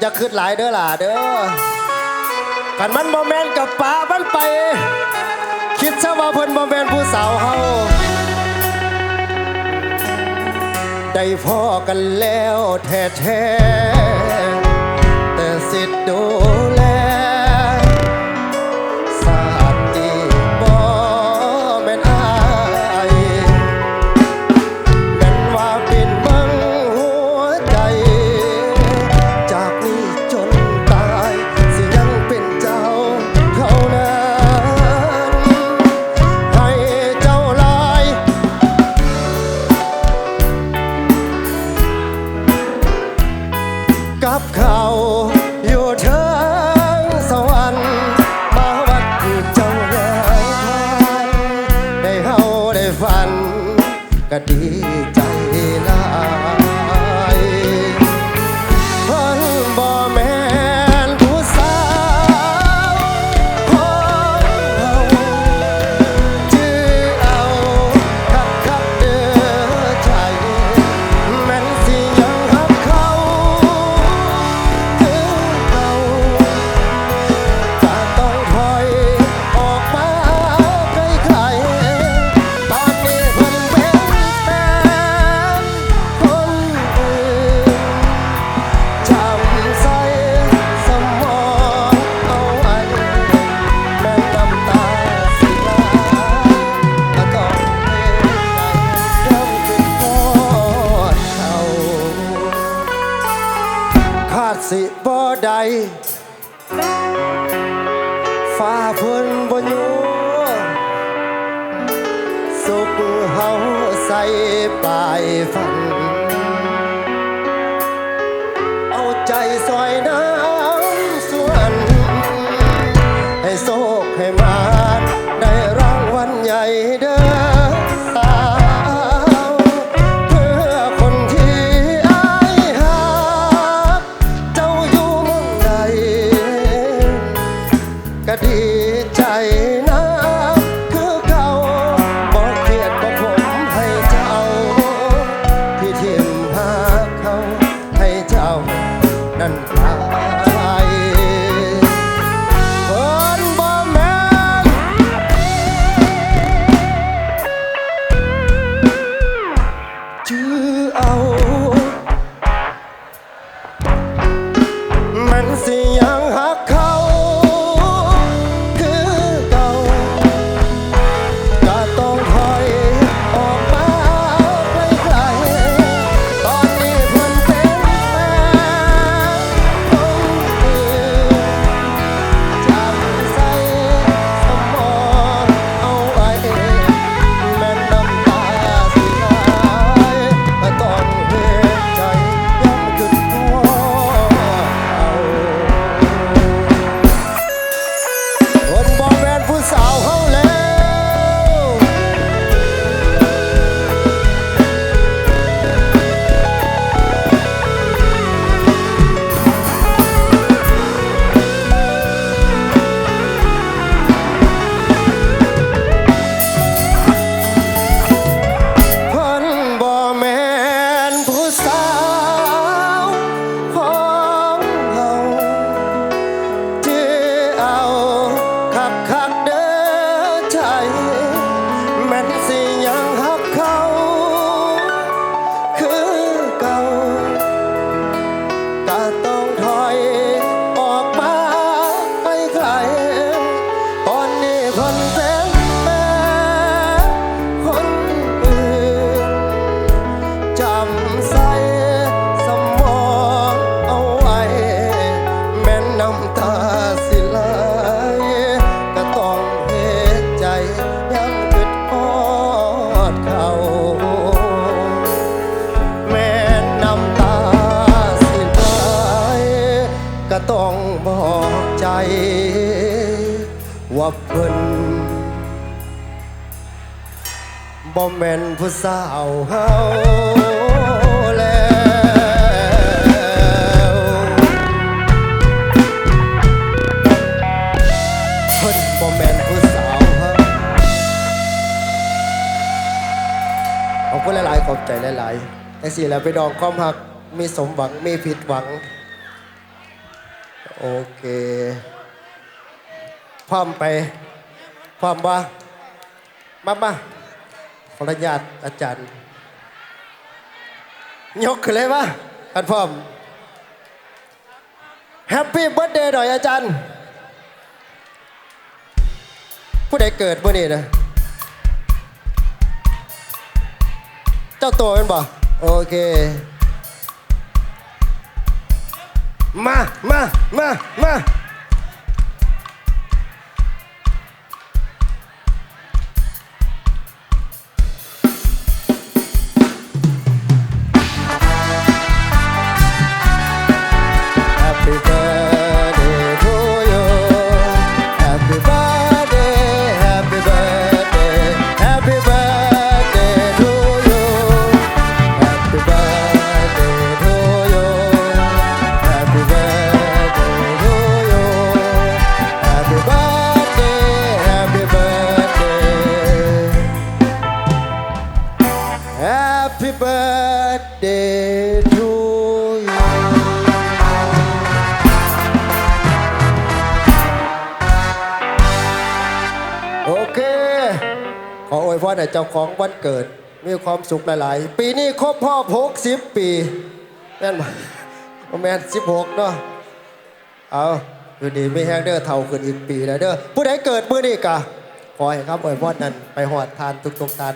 อย่าคืดหลายเด้อล่ะเด้อกันมันบ่แมนกับป้ามันไป คิดซะว่าเพิ่นบ่แมนผู้สาวเฮาได้พ่อกันแล้วแท้ๆแต่สิทธิ์ดูแล ใด ฟ้าเพิ่นบนยู่สุขเฮาใส่ปลายฟัน เอาใจซอยน้ำส่วน ให้โศกให้มา ว่าเพิ่นบ่แม่นผู้สาวเฮาแล้วเพิ่นบ่แมนผู้สาวฮาขอบคุณหลายๆขอบใจหลายๆแต่สิแล้วไปดองความหักมีสมหวังมีผิดหวัง โอเค พร้อมไปพร้อมบ่มามาขออนุญาตอาจารย์ ยกขึ้นเลยป่ะอันพร้อมแฮปปี้เบิร์ดเดย์หน่อยอาจารย์ ผู้ใดเกิดเมื่อนี้นะเจ้าตัวเป็นบ่โอเค มา มา มา มา ให้เจ้าของวันเกิด มีความสุขหลาย ๆ ปีนี้ครบรอ60ปีแม่นบ่บ่แม่น16เนาะเอาอยู่ดีไม่แห้งเด้อเท่าขึ้นอีกปีแล้วเด้อผู้ใดเกิดมื้อนี้กะขอให้ครับอวยพรนั้นไปหอดทานทุกๆทาน